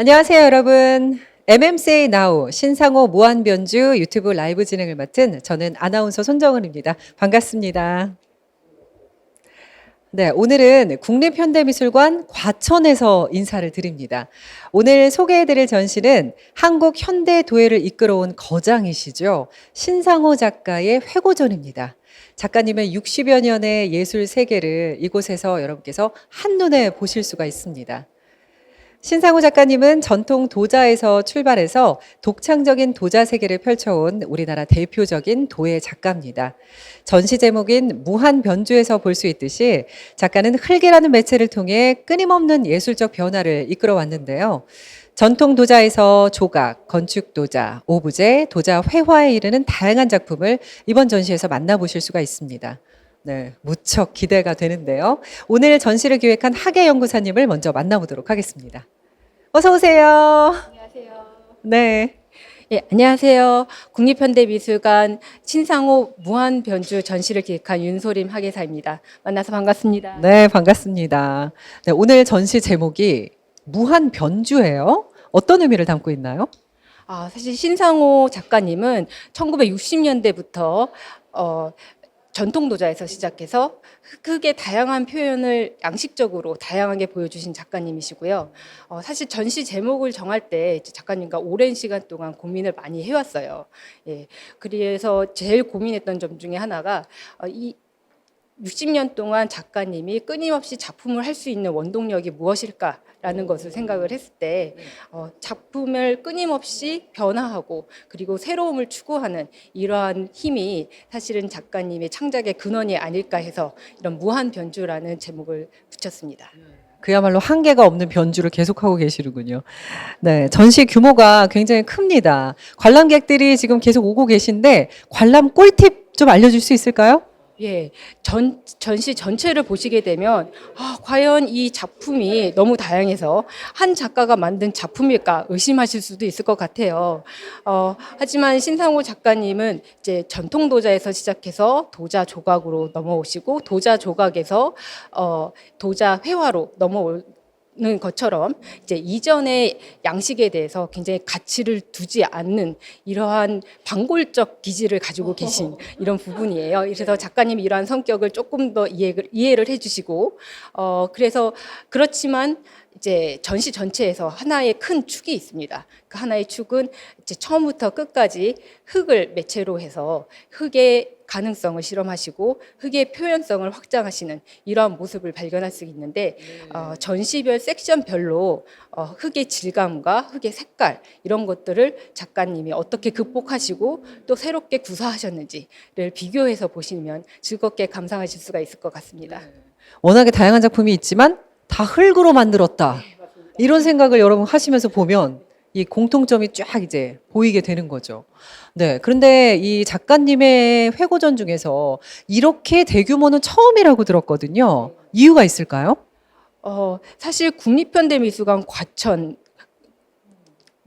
안녕하세요, 여러분. MMCA Now 신상호 무한변주 유튜브 라이브 진행을 맡은 저는 아나운서 손정은입니다. 반갑습니다. 네, 오늘은 국립현대미술관 과천에서 인사를 드립니다. 오늘 소개해드릴 전시는 한국 현대 도예를 이끌어온 거장이시죠. 신상호 작가의 회고전입니다. 작가님의 60여 년의 예술 세계를 이곳에서 여러분께서 한눈에 보실 수가 있습니다. 신상우 작가님은 전통 도자에서 출발해서 독창적인 도자 세계를 펼쳐온 우리나라 대표적인 도예 작가입니다. 전시 제목인 무한 변주에서 볼 수 있듯이 작가는 흙이라는 매체를 통해 끊임없는 예술적 변화를 이끌어 왔는데요. 전통 도자에서 조각, 건축 도자, 오부제, 도자 회화에 이르는 다양한 작품을 이번 전시에서 만나보실 수가 있습니다. 네, 무척 기대가 되는데요. 오늘 전시를 기획한 하계 연구사님을 먼저 만나보도록 하겠습니다. 어서 오세요. 안녕하세요. 네. 예, 안녕하세요. 국립현대미술관 신상호 무한변주 전시를 기획한 윤소림 학예사입니다. 만나서 반갑습니다. 네, 반갑습니다. 네, 오늘 전시 제목이 무한 변주예요. 어떤 의미를 담고 있나요? 아, 사실 신상호 작가님은 1960년대부터 어, 전통 도자에서 시작해서 흙의 다양한 표현을 양식적으로 다양하게 보여주신 작가님이시고요. 어, 사실 전시 제목을 정할 때 작가님과 오랜 시간 동안 고민을 많이 해왔어요. 예, 그래서 제일 고민했던 점 중에 하나가 어, 이 60년 동안 작가님이 끊임없이 작품을 할 수 있는 원동력이 무엇일까라는 것을 생각을 했을 때 어, 작품을 끊임없이 변화하고 그리고 새로움을 추구하는 이러한 힘이 사실은 작가님의 창작의 근원이 아닐까 해서 이런 무한 변주라는 제목을 붙였습니다. 그야말로 한계가 없는 변주를 계속하고 계시는군요. 네, 전시 규모가 굉장히 큽니다. 관람객들이 지금 계속 오고 계신데 관람 꿀팁 좀 알려줄 수 있을까요? 예, 전, 전시 전체를 보시게 되면, 아, 과연 이 작품이 너무 다양해서 한 작가가 만든 작품일까 의심하실 수도 있을 것 같아요. 어, 하지만 신상호 작가님은 이제 전통 도자에서 시작해서 도자 조각으로 넘어오시고, 도자 조각에서, 어, 도자 회화로 넘어올 는 것처럼 이제 이전의 양식에 대해서 굉장히 가치를 두지 않는 이러한 방골적 기질을 가지고 계신 이런 부분이에요. 그래서 작가님이 이러한 성격을 조금 더 이해를, 이해를 해주시고 어 그래서 그렇지만 이제 전시 전체에서 하나의 큰 축이 있습니다. 그 하나의 축은 이제 처음부터 끝까지 흙을 매체로 해서 흙의 가능성을 실험하시고 흙의 표현성을 확장하시는 이러한 모습을 발견할 수 있는데 어, 전시별 섹션별로 어, 흙의 질감과 흙의 색깔 이런 것들을 작가님이 어떻게 극복하시고 또 새롭게 구사하셨는지를 비교해서 보시면 즐겁게 감상하실 수가 있을 것 같습니다. 워낙에 다양한 작품이 있지만 다 흙으로 만들었다. 이런 생각을 여러분 하시면서 보면 이 공통점이 쫙 이제 보이게 되는 거죠. 네. 그런데 이 작가님의 회고전 중에서 이렇게 대규모는 처음이라고 들었거든요. 이유가 있을까요? 어, 사실 국립현대미술관 과천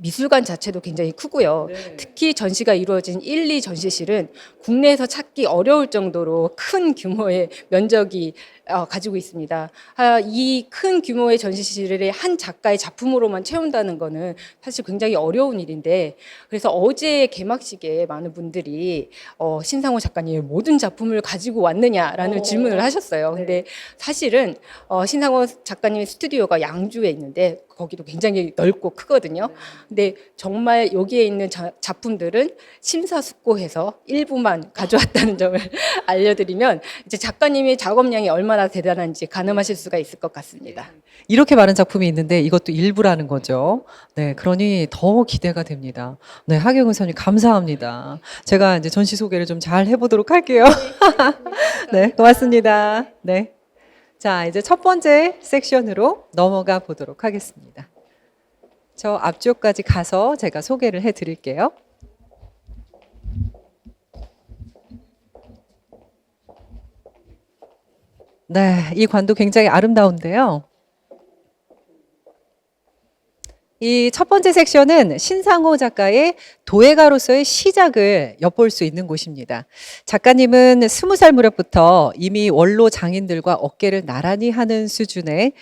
미술관 자체도 굉장히 크고요. 특히 전시가 이루어진 1, 2 전시실은 국내에서 찾기 어려울 정도로 큰 규모의 면적이 어, 가지고 있습니다. 아, 이큰 규모의 전시실을 한 작가의 작품으로만 채운다는 거는 사실 굉장히 어려운 일인데 그래서 어제 개막식에 많은 분들이 어, 신상호 작가님의 모든 작품을 가지고 왔느냐라는 질문을 하셨어요. 근데 사실은 어, 신상호 작가님의 스튜디오가 양주에 있는데 거기도 굉장히 넓고 크거든요. 근데 정말 여기에 있는 자, 작품들은 심사숙고해서 일부만 가져왔다는 점을 알려드리면 이제 작가님의 작업량이 얼마나 대단한지 가늠하실 수가 있을 것 같습니다. 이렇게 많은 작품이 있는데 이것도 일부라는 거죠. 네, 그러니 더 기대가 됩니다. 네, 하경 의사님 감사합니다. 제가 이제 전시 소개를 좀 잘 해보도록 할게요. 네, 고맙습니다. 네. 자, 이제 첫 번째 섹션으로 넘어가 보도록 하겠습니다. 저 앞쪽까지 가서 제가 소개를 해 드릴게요. 네, 이 관도 굉장히 아름다운데요. 이 첫 번째 섹션은 신상호 작가의 도예가로서의 시작을 엿볼 수 있는 곳입니다. 작가님은 스무 살 무렵부터 이미 원로 장인들과 어깨를 나란히 하는 수준의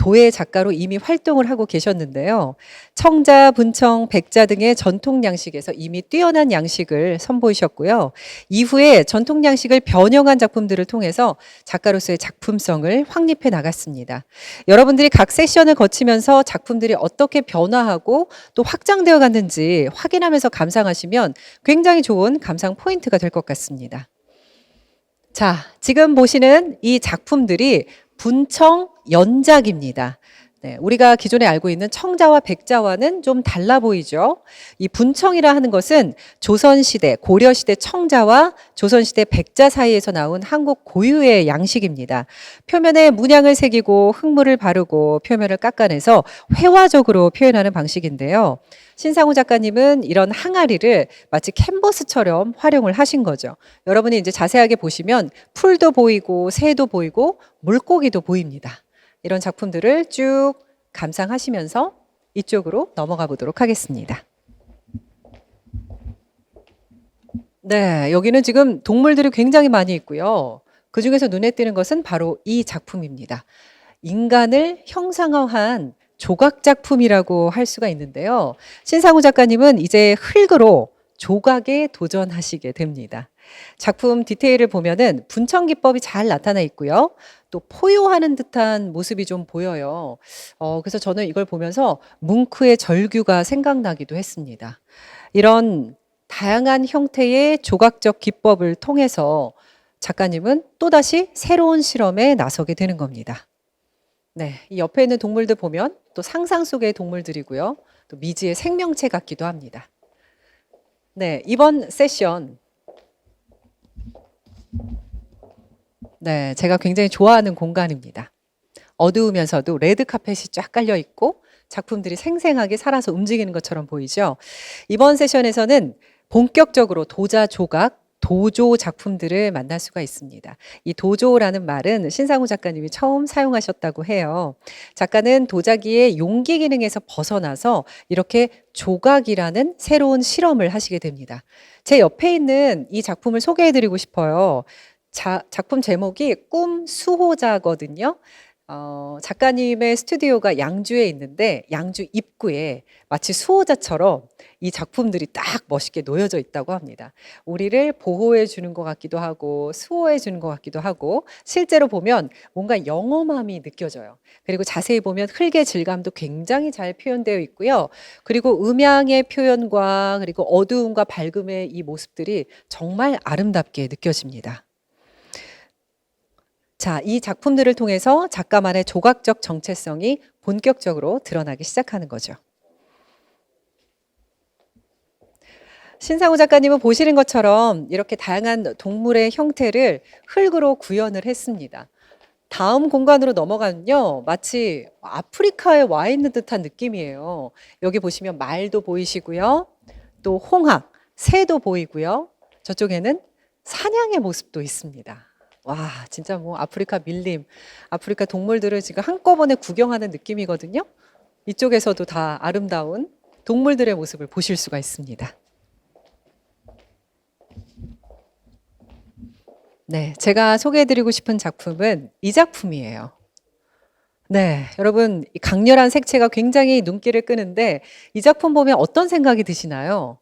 도예 작가로 이미 활동을 하고 계셨는데요. 청자, 분청, 백자 등의 전통 양식에서 이미 뛰어난 양식을 선보이셨고요. 이후에 전통 양식을 변형한 작품들을 통해서 작가로서의 작품성을 확립해 나갔습니다. 여러분들이 각 세션을 거치면서 작품들이 어떻게 변화하고 또 확장되어 갔는지 확인하면서 감상하시면 굉장히 좋은 감상 포인트가 될 것 같습니다. 자, 지금 보시는 이 작품들이 분청 연작입니다. 네, 우리가 기존에 알고 있는 청자와 백자와는 좀 달라 보이죠. 이 분청이라 하는 것은 조선시대, 고려시대 청자와 조선시대 백자 사이에서 나온 한국 고유의 양식입니다. 표면에 문양을 새기고 흙물을 바르고 표면을 깎아내서 회화적으로 표현하는 방식인데요. 신상우 작가님은 이런 항아리를 마치 캔버스처럼 활용을 하신 거죠. 여러분이 이제 자세하게 보시면 풀도 보이고 새도 보이고 물고기도 보입니다. 이런 작품들을 쭉 감상하시면서 이쪽으로 넘어가 보도록 하겠습니다. 네, 여기는 지금 동물들이 굉장히 많이 있고요. 그 중에서 눈에 띄는 것은 바로 이 작품입니다. 인간을 형상화한 조각 작품이라고 할 수가 있는데요. 신상우 작가님은 이제 흙으로 조각에 도전하시게 됩니다. 작품 디테일을 보면은 분청 기법이 잘 나타나 있고요. 또 포효하는 듯한 모습이 좀 보여요. 어, 그래서 저는 이걸 보면서 뭉크의 절규가 생각나기도 했습니다. 이런 다양한 형태의 조각적 기법을 통해서 작가님은 또다시 새로운 실험에 나서게 되는 겁니다. 네, 이 옆에 있는 동물들 보면 또 상상 속의 동물들이고요. 또 미지의 생명체 같기도 합니다. 네, 이번 세션 네, 제가 굉장히 좋아하는 공간입니다. 어두우면서도 레드 카펫이 쫙 깔려 있고 작품들이 생생하게 살아서 움직이는 것처럼 보이죠. 이번 세션에서는 본격적으로 도자 조각 도조 작품들을 만날 수가 있습니다. 이 도조라는 말은 신상우 작가님이 처음 사용하셨다고 해요. 작가는 도자기의 용기 기능에서 벗어나서 이렇게 조각이라는 새로운 실험을 하시게 됩니다. 제 옆에 있는 이 작품을 소개해 드리고 싶어요. 자, 작품 제목이 꿈 수호자거든요. 어, 작가님의 스튜디오가 양주에 있는데 양주 입구에 마치 수호자처럼 이 작품들이 딱 멋있게 놓여져 있다고 합니다. 우리를 보호해 주는 것 같기도 하고 수호해 주는 것 같기도 하고 실제로 보면 뭔가 영험함이 느껴져요. 그리고 자세히 보면 흙의 질감도 굉장히 잘 표현되어 있고요. 그리고 음양의 표현과 그리고 어두움과 밝음의 이 모습들이 정말 아름답게 느껴집니다. 자, 이 작품들을 통해서 작가만의 조각적 정체성이 본격적으로 드러나기 시작하는 거죠. 신상우 작가님은 보시는 것처럼 이렇게 다양한 동물의 형태를 흙으로 구현을 했습니다. 다음 공간으로 넘어가면요. 마치 아프리카에 와 있는 듯한 느낌이에요. 여기 보시면 말도 보이시고요. 또 홍학, 새도 보이고요. 저쪽에는 사냥의 모습도 있습니다. 와, 진짜 뭐 아프리카 밀림, 아프리카 동물들을 지금 한꺼번에 구경하는 느낌이거든요. 이쪽에서도 다 아름다운 동물들의 모습을 보실 수가 있습니다. 네, 제가 소개해드리고 싶은 작품은 이 작품이에요. 네, 여러분, 이 강렬한 색채가 굉장히 눈길을 끄는데 이 작품 보면 어떤 생각이 드시나요?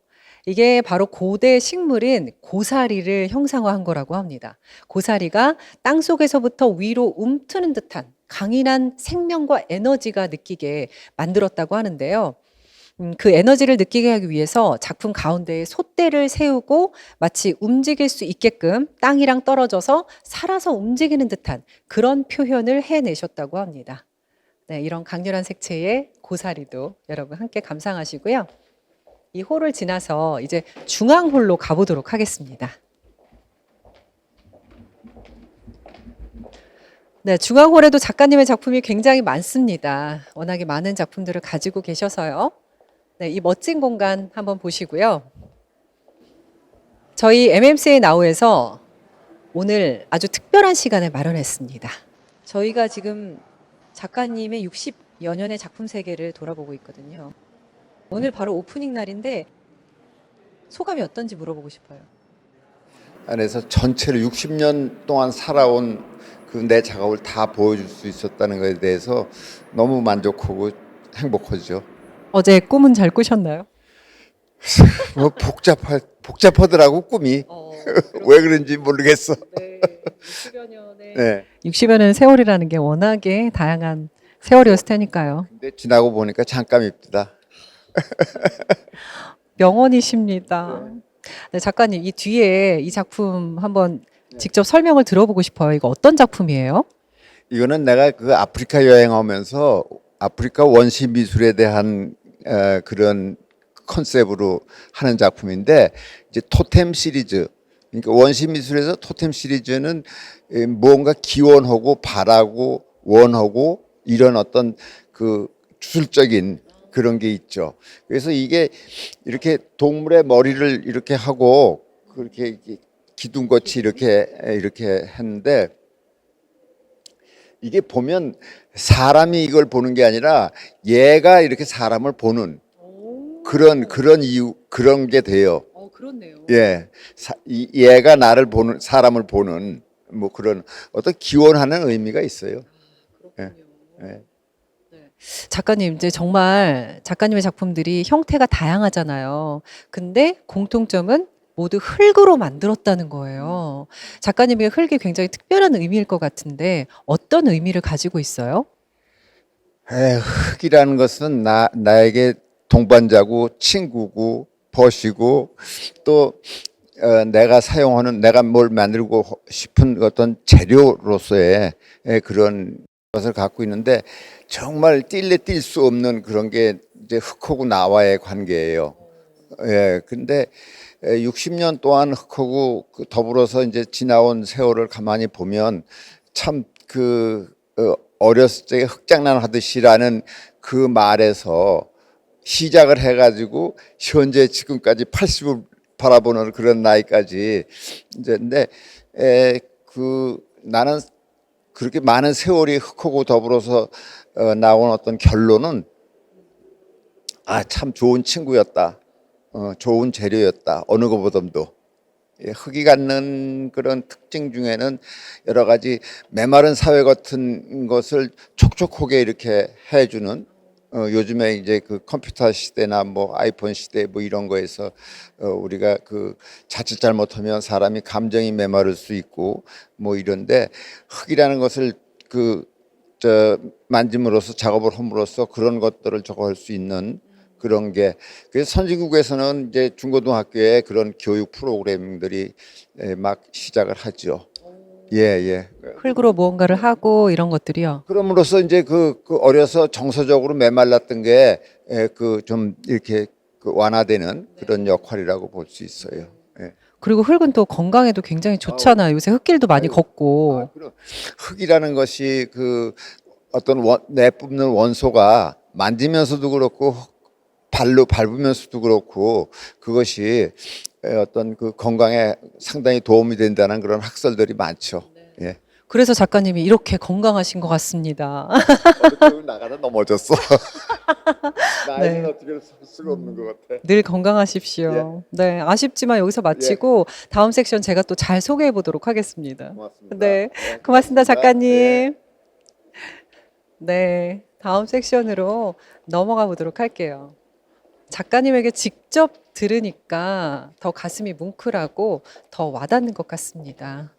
이게 바로 고대 식물인 고사리를 형상화한 거라고 합니다. 고사리가 땅 속에서부터 위로 움트는 듯한 강인한 생명과 에너지가 느끼게 만들었다고 하는데요. 음, 그 에너지를 느끼게 하기 위해서 작품 가운데에 솥대를 세우고 마치 움직일 수 있게끔 땅이랑 떨어져서 살아서 움직이는 듯한 그런 표현을 해내셨다고 합니다. 네, 이런 강렬한 색채의 고사리도 여러분 함께 감상하시고요. 이 홀을 지나서 이제 중앙홀로 가보도록 하겠습니다. 네, 중앙홀에도 작가님의 작품이 굉장히 많습니다. 워낙에 많은 작품들을 가지고 계셔서요. 네, 이 멋진 공간 한번 보시고요. 저희 MMCA 나우에서 오늘 아주 특별한 시간을 마련했습니다. 저희가 지금 작가님의 60여 년의 작품 세계를 돌아보고 있거든요. 오늘 바로 오프닝 날인데 소감이 어떤지 물어보고 싶어요. 안에서 전체를 60년 동안 살아온 그 내 작업을 다 보여줄 수 있었다는 것에 대해서 너무 만족하고 행복하죠. 어제 꿈은 잘 꾸셨나요? 뭐 복잡하 복잡하더라고 꿈이 어, 왜 그런지 모르겠어. 네. 60여 년의 네. 60여 년 세월이라는 게 워낙에 다양한 세월이었을 테니까요. 근데 지나고 보니까 잠깐 입니다. 명언이십니다. 네, 작가님 이 뒤에 이 작품 한번 직접 설명을 들어보고 싶어요. 이거 어떤 작품이에요? 이거는 내가 그 아프리카 여행하면서 아프리카 원시 미술에 대한 어, 그런 컨셉으로 하는 작품인데 이제 토템 시리즈 그러니까 원시 미술에서 토템 시리즈는 에, 무언가 기원하고 바라고 원하고 이런 어떤 그 주술적인 그런 게 있죠. 그래서 이게 이렇게 동물의 머리를 이렇게 하고 그렇게 기둥같이 이렇게 이렇게 했는데 이게 보면 사람이 이걸 보는 게 아니라 얘가 이렇게 사람을 보는 그런 그런 이유 그런 게 돼요. 어, 그렇네요. 예, 사, 이, 얘가 나를 보는 사람을 보는 뭐 그런 어떤 기원하는 의미가 있어요. 그렇군요. 예. 작가님 이제 정말 작가님의 작품들이 형태가 다양하잖아요. 근데 공통점은 모두 흙으로 만들었다는 거예요. 작가님의 흙이 굉장히 특별한 의미일 것 같은데 어떤 의미를 가지고 있어요? 에, 흙이라는 것은 나 나에게 동반자고 친구고 벗이고 또 어, 내가 사용하는 내가 뭘 만들고 싶은 어떤 재료로서의 에, 그런 것을 갖고 있는데 정말 뛸래 뛸 수 없는 그런 게 이제 흙하고 나와의 관계예요. 예, 근데 60년 동안 흙하고 그 더불어서 이제 지나온 세월을 가만히 보면 참그 어렸을 때 흙장난 하듯이라는 그 말에서 시작을 해가지고 현재 지금까지 80을 바라보는 그런 나이까지 이제 근데 에, 그 나는 그렇게 많은 세월이 흙하고 더불어서 어, 나온 어떤 결론은 아 참 좋은 친구였다. 어, 좋은 재료였다. 어느 것보다도 예, 흙이 갖는 그런 특징 중에는 여러 가지 메마른 사회 같은 것을 촉촉하게 이렇게 해주는 어, 요즘에 이제 그 컴퓨터 시대나 뭐 아이폰 시대 뭐 이런 거에서 어, 우리가 그 자칫 잘못하면 사람이 감정이 메마를 수 있고 뭐 이런데 흙이라는 것을 그 저 만짐으로써 작업을 함으로써 그런 것들을 저거 할 수 있는 그런 게 그래서 선진국에서는 이제 중고등학교에 그런 교육 프로그램들이 에, 막 시작을 하죠. 예, 예. 흙으로 무언가를 하고 이런 것들이요. 그럼으로써 이제 그, 그 어려서 정서적으로 메말랐던 게 그 좀 이렇게 그 완화되는 그런 역할이라고 볼 수 있어요. 예. 그리고 흙은 또 건강에도 굉장히 좋잖아요. 요새 흙길도 많이 걷고. 아, 그럼 흙이라는 것이 그 어떤 원, 내뿜는 원소가 만지면서도 그렇고 발로 밟으면서도 그렇고 그것이 에, 어떤 그 건강에 상당히 도움이 된다는 그런 학설들이 많죠. 예. 그래서 작가님이 이렇게 건강하신 것 같습니다. 어떻게 나가다 넘어졌어. 나이는 네. 어떻게 설 수가 없는 것 같아. 늘 건강하십시오. 네, 아쉽지만 여기서 마치고 다음 섹션 제가 또 잘 소개해 보도록 하겠습니다. 고맙습니다. 네, 고맙습니다, 네. 작가님. 네, 다음 섹션으로 넘어가 보도록 할게요. 작가님에게 직접 들으니까 더 가슴이 뭉클하고 더 와닿는 것 같습니다.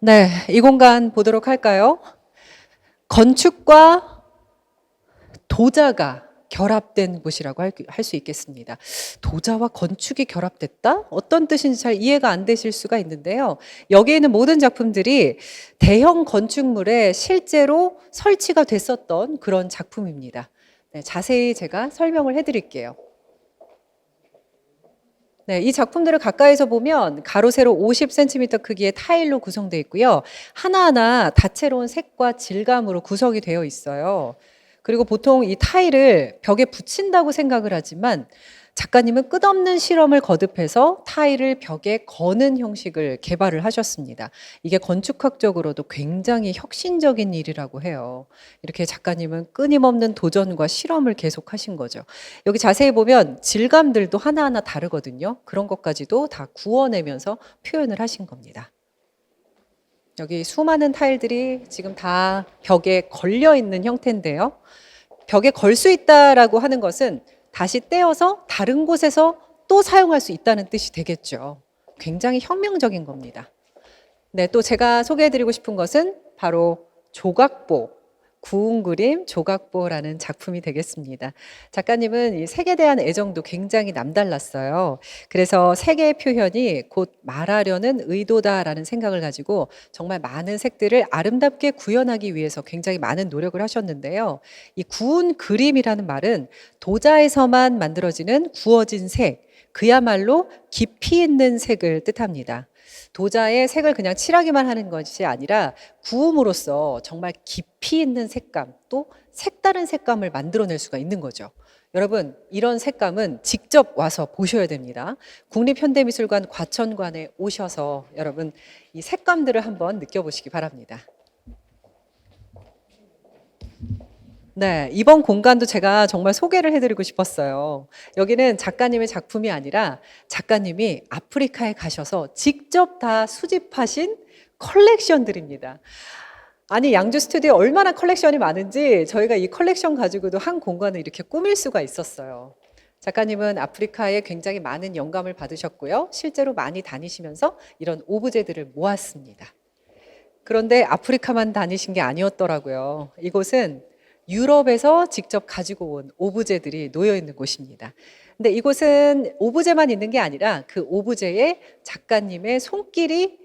네, 이 공간 보도록 할까요? 건축과 도자가 결합된 곳이라고 할 수 있겠습니다. 도자와 건축이 결합됐다? 어떤 뜻인지 잘 이해가 안 되실 수가 있는데요. 여기에 있는 모든 작품들이 대형 건축물에 실제로 설치가 됐었던 그런 작품입니다. 네, 자세히 제가 설명을 해드릴게요. 네, 이 작품들을 가까이서 보면 가로 세로 50cm 크기의 타일로 구성되어 있고요. 하나하나 다채로운 색과 질감으로 구성이 되어 있어요. 그리고 보통 이 타일을 벽에 붙인다고 생각을 하지만 작가님은 끝없는 실험을 거듭해서 타일을 벽에 거는 형식을 개발을 하셨습니다. 이게 건축학적으로도 굉장히 혁신적인 일이라고 해요. 이렇게 작가님은 끊임없는 도전과 실험을 계속하신 거죠. 여기 자세히 보면 질감들도 하나하나 다르거든요. 그런 것까지도 다 구워내면서 표현을 하신 겁니다. 여기 수많은 타일들이 지금 다 벽에 걸려 있는 형태인데요. 벽에 걸 수 있다라고 하는 것은 다시 떼어서 다른 곳에서 또 사용할 수 있다는 뜻이 되겠죠. 굉장히 혁명적인 겁니다. 네, 또 제가 소개해드리고 싶은 것은 바로 조각보, 구운 그림 조각보라는 작품이 되겠습니다. 작가님은 이 색에 대한 애정도 굉장히 남달랐어요. 그래서 색의 표현이 곧 말하려는 의도다라는 생각을 가지고 정말 많은 색들을 아름답게 구현하기 위해서 굉장히 많은 노력을 하셨는데요. 이 구운 그림이라는 말은 도자에서만 만들어지는 구워진 색, 그야말로 깊이 있는 색을 뜻합니다. 도자에 색을 그냥 칠하기만 하는 것이 아니라 구움으로써 정말 깊이 있는 색감 또 색다른 색감을 만들어낼 수가 있는 거죠. 여러분 이런 색감은 직접 와서 보셔야 됩니다. 국립현대미술관 과천관에 오셔서 여러분 이 색감들을 한번 느껴보시기 바랍니다. 네, 이번 공간도 제가 정말 소개를 해드리고 싶었어요. 여기는 작가님의 작품이 아니라 작가님이 아프리카에 가셔서 직접 다 수집하신 컬렉션들입니다. 아니, 양주 스튜디오에 얼마나 컬렉션이 많은지 저희가 이 컬렉션 가지고도 한 공간을 이렇게 꾸밀 수가 있었어요. 작가님은 아프리카에 굉장히 많은 영감을 받으셨고요. 실제로 많이 다니시면서 이런 오브제들을 모았습니다. 그런데 아프리카만 다니신 게 아니었더라고요. 이곳은 유럽에서 직접 가지고 온 오브제들이 놓여 있는 곳입니다. 근데 이곳은 오브제만 있는 게 아니라 그 오브제에 작가님의 손길이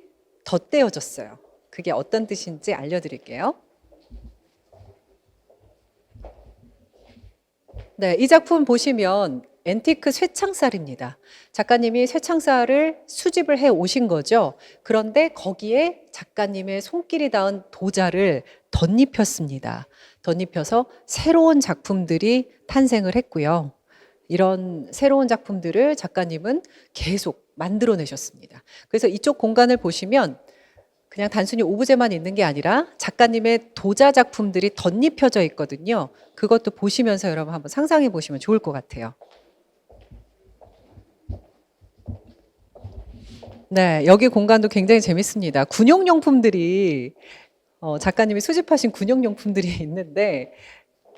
덧대어졌어요. 그게 어떤 뜻인지 알려드릴게요. 네, 이 작품 보시면 앤티크 쇠창살입니다. 작가님이 쇠창살을 수집을 해 오신 거죠. 그런데 거기에 작가님의 손길이 닿은 도자를 덧입혔습니다. 덧입혀서 새로운 작품들이 탄생을 했고요. 이런 새로운 작품들을 작가님은 계속 만들어내셨습니다. 그래서 이쪽 공간을 보시면 그냥 단순히 오브제만 있는 게 아니라 작가님의 도자 작품들이 덧입혀져 있거든요. 그것도 보시면서 여러분 한번 상상해 보시면 좋을 것 같아요. 네, 여기 공간도 굉장히 재밌습니다. 군용용품들이 어, 작가님이 수집하신 군용용품들이 있는데,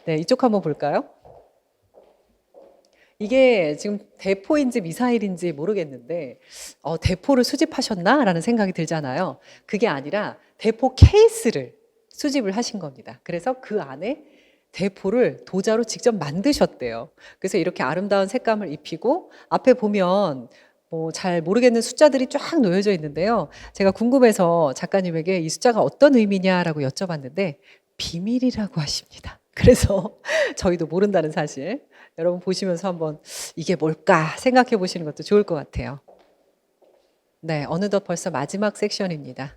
네, 이쪽 한번 볼까요? 이게 지금 대포인지 미사일인지 모르겠는데, 어, 대포를 수집하셨나라는 생각이 들잖아요. 그게 아니라 대포 케이스를 수집을 하신 겁니다. 그래서 그 안에 대포를 도자로 직접 만드셨대요. 그래서 이렇게 아름다운 색감을 입히고 앞에 보면 뭐 잘 모르겠는 숫자들이 쫙 놓여져 있는데요. 제가 궁금해서 작가님에게 이 숫자가 어떤 의미냐라고 여쭤봤는데 비밀이라고 하십니다. 그래서 저희도 모른다는 사실 여러분 보시면서 한번 이게 뭘까 생각해 보시는 것도 좋을 것 같아요. 네, 어느덧 벌써 마지막 섹션입니다.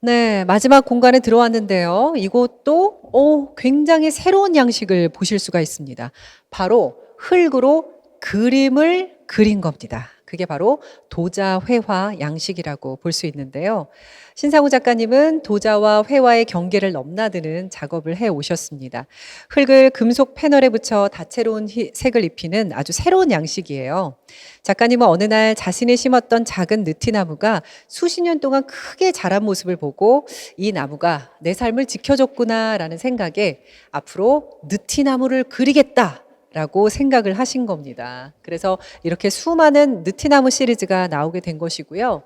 네, 마지막 공간에 들어왔는데요. 이곳도 오, 굉장히 새로운 양식을 보실 수가 있습니다. 바로 흙으로 그림을 그린 겁니다. 그게 바로 도자 회화 양식이라고 볼 수 있는데요. 신상우 작가님은 도자와 회화의 경계를 넘나드는 작업을 해 오셨습니다. 흙을 금속 패널에 붙여 다채로운 희- 색을 입히는 아주 새로운 양식이에요. 작가님은 어느 날 자신이 심었던 작은 느티나무가 수십 년 동안 크게 자란 모습을 보고 이 나무가 내 삶을 지켜줬구나라는 생각에 앞으로 느티나무를 그리겠다. 라고 생각을 하신 겁니다. 그래서 이렇게 수많은 느티나무 시리즈가 나오게 된 것이고요.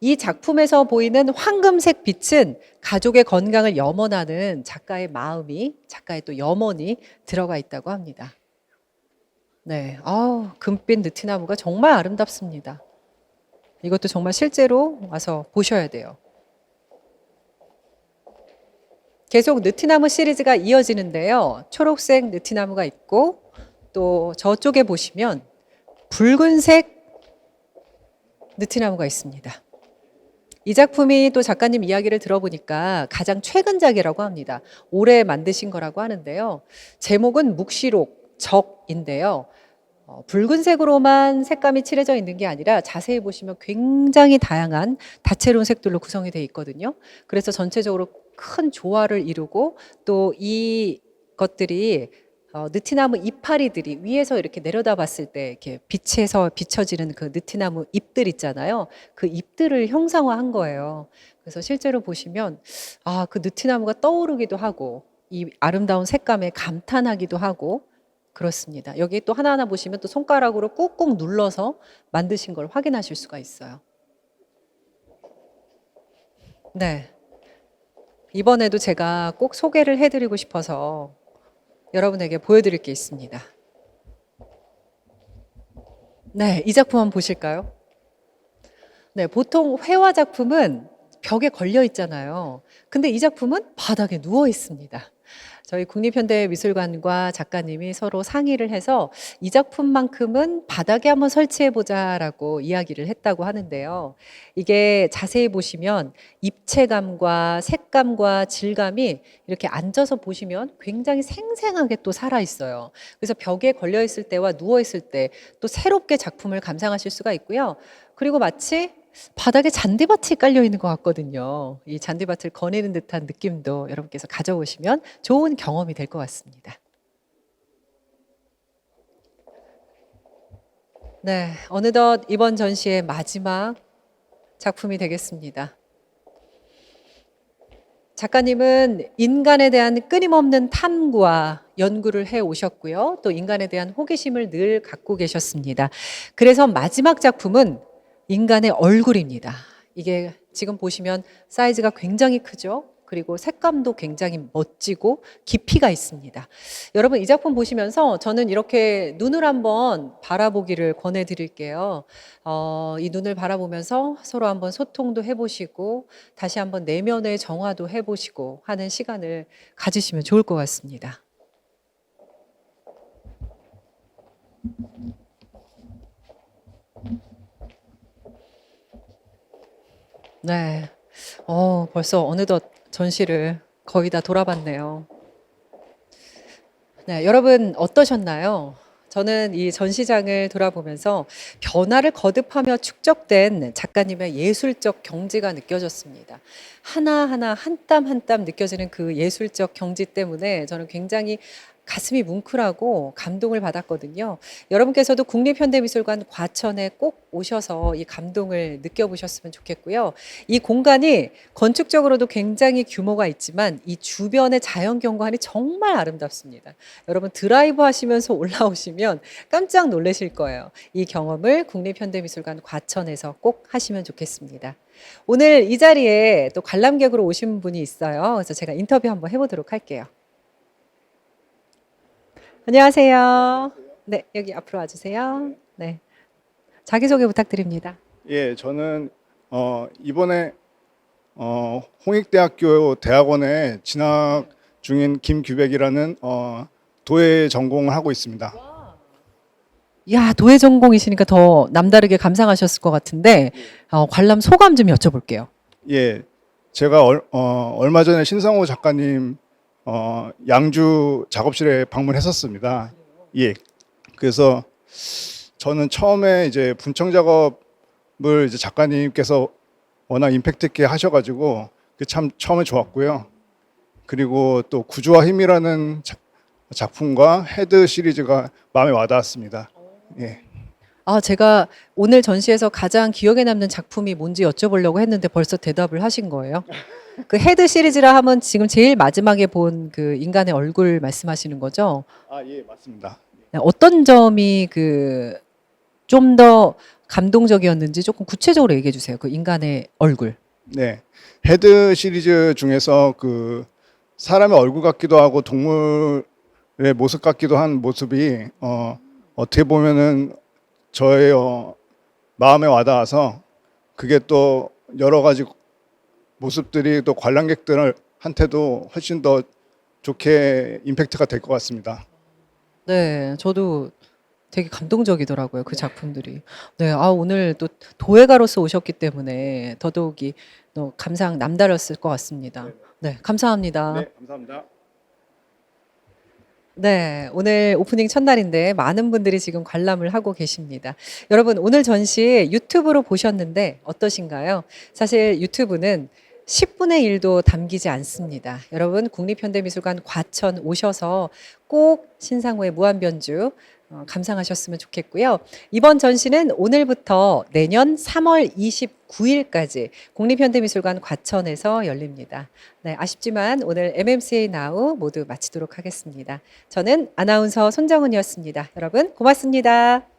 이 작품에서 보이는 황금색 빛은 가족의 건강을 염원하는 작가의 마음이, 작가의 또 염원이 들어가 있다고 합니다. 네, 아우, 금빛 느티나무가 정말 아름답습니다. 이것도 정말 실제로 와서 보셔야 돼요. 계속 느티나무 시리즈가 이어지는데요. 초록색 느티나무가 있고 또 저쪽에 보시면 붉은색 느티나무가 있습니다. 이 작품이 또 작가님 이야기를 들어보니까 가장 최근작이라고 합니다. 올해 만드신 거라고 하는데요. 제목은 묵시록 적인데요. 어, 붉은색으로만 색감이 칠해져 있는 게 아니라 자세히 보시면 굉장히 다양한 다채로운 색들로 구성이 되어 있거든요. 그래서 전체적으로 큰 조화를 이루고 또 이 것들이 어, 느티나무 이파리들이 위에서 이렇게 내려다 봤을 때 이렇게 빛에서 비춰지는 그 느티나무 잎들 있잖아요. 그 잎들을 형상화한 거예요. 그래서 실제로 보시면 아, 그 느티나무가 떠오르기도 하고 이 아름다운 색감에 감탄하기도 하고 그렇습니다. 여기 또 하나하나 보시면 또 손가락으로 꾹꾹 눌러서 만드신 걸 확인하실 수가 있어요. 네. 이번에도 제가 꼭 소개를 해드리고 싶어서 여러분에게 보여드릴 게 있습니다. 네, 이 작품 한번 보실까요? 네, 보통 회화 작품은 벽에 걸려 있잖아요. 근데 이 작품은 바닥에 누워 있습니다. 저희 국립현대미술관과 작가님이 서로 상의를 해서 이 작품만큼은 바닥에 한번 설치해 보자라고 이야기를 했다고 하는데요. 이게 자세히 보시면 입체감과 색감과 질감이 이렇게 앉아서 보시면 굉장히 생생하게 또 살아 있어요. 그래서 벽에 걸려 있을 때와 누워 있을 때 또 새롭게 작품을 감상하실 수가 있고요. 그리고 마치 바닥에 잔디밭이 깔려 있는 것 같거든요. 이 잔디밭을 거니는 듯한 느낌도 여러분께서 가져오시면 좋은 경험이 될 것 같습니다. 네, 어느덧 이번 전시의 마지막 작품이 되겠습니다. 작가님은 인간에 대한 끊임없는 탐구와 연구를 해 오셨고요. 또 인간에 대한 호기심을 늘 갖고 계셨습니다. 그래서 마지막 작품은 인간의 얼굴입니다. 이게 지금 보시면 사이즈가 굉장히 크죠? 그리고 색감도 굉장히 멋지고 깊이가 있습니다. 여러분 이 작품 보시면서 저는 이렇게 눈을 한번 바라보기를 권해 드릴게요. 어, 이 눈을 바라보면서 서로 한번 소통도 해보시고 다시 한번 내면의 정화도 해보시고 하는 시간을 가지시면 좋을 것 같습니다. 네. 어, 벌써 어느덧 전시를 거의 다 돌아봤네요. 네, 여러분 어떠셨나요? 저는 이 전시장을 돌아보면서 변화를 거듭하며 축적된 작가님의 예술적 경지가 느껴졌습니다. 하나하나 한 땀 한 땀 느껴지는 그 예술적 경지 때문에 저는 굉장히 가슴이 뭉클하고 감동을 받았거든요. 여러분께서도 국립현대미술관 과천에 꼭 오셔서 이 감동을 느껴보셨으면 좋겠고요. 이 공간이 건축적으로도 굉장히 규모가 있지만 이 주변의 자연 경관이 정말 아름답습니다. 여러분 드라이브 하시면서 올라오시면 깜짝 놀라실 거예요. 이 경험을 국립현대미술관 과천에서 꼭 하시면 좋겠습니다. 오늘 이 자리에 또 관람객으로 오신 분이 있어요. 그래서 제가 인터뷰 한번 해보도록 할게요. 안녕하세요. 네, 여기 앞으로 와주세요. 네. 자기소개 부탁드립니다. 예, 저는 어, 이번에 어, 홍익대학교 대학원에 진학 중인 김규백이라는 어, 도예 전공을 하고 있습니다. 야, 도예 전공이시니까 더 남다르게 감상하셨을 것 같은데 어, 관람 소감 좀 여쭤볼게요. 예, 제가 얼, 어, 얼마 전에 신상호 작가님 어, 양주 작업실에 방문했었습니다. 예, 그래서 저는 처음에 이제 분청 작업을 이제 작가님께서 워낙 임팩트 있게 하셔가지고 그 참 처음에 좋았고요. 그리고 또 구조와 힘이라는 자- 작품과 헤드 시리즈가 마음에 와닿았습니다. 예. 아, 제가 오늘 전시에서 가장 기억에 남는 작품이 뭔지 여쭤보려고 했는데 벌써 대답을 하신 거예요. 그 헤드 시리즈라 하면 지금 제일 마지막에 본 그 인간의 얼굴 말씀하시는 거죠? 아, 예, 맞습니다. 네, 어떤 점이 그 좀 더 감동적이었는지 조금 구체적으로 얘기해 주세요. 그 인간의 얼굴. 네. 헤드 시리즈 중에서 그 사람의 얼굴 같기도 하고 동물의 모습 같기도 한 모습이 어 어떻게 보면은 저의 어 마음에 와닿아서 그게 또 여러 가지 모습들이 또 관람객들한테도 훨씬 더 좋게 임팩트가 될 것 같습니다. 네, 저도 되게 감동적이더라고요. 그 작품들이. 네, 아 오늘 또 도예가로서 오셨기 때문에 더더욱이 또 감상 남다랐을 것 같습니다. 네, 감사합니다. 네, 감사합니다. 네, 오늘 오프닝 첫날인데 많은 분들이 지금 관람을 하고 계십니다. 여러분, 오늘 전시 유튜브로 보셨는데 어떠신가요? 사실 유튜브는 10분의 1도 담기지 않습니다. 여러분, 국립현대미술관 과천 오셔서 꼭 신상호의 무한변주 어, 감상하셨으면 좋겠고요. 이번 전시는 오늘부터 내년 3월 29일까지 국립현대미술관 과천에서 열립니다. 네, 아쉽지만 오늘 MMCA 나우 모두 마치도록 하겠습니다. 저는 아나운서 손정은이었습니다. 여러분 고맙습니다.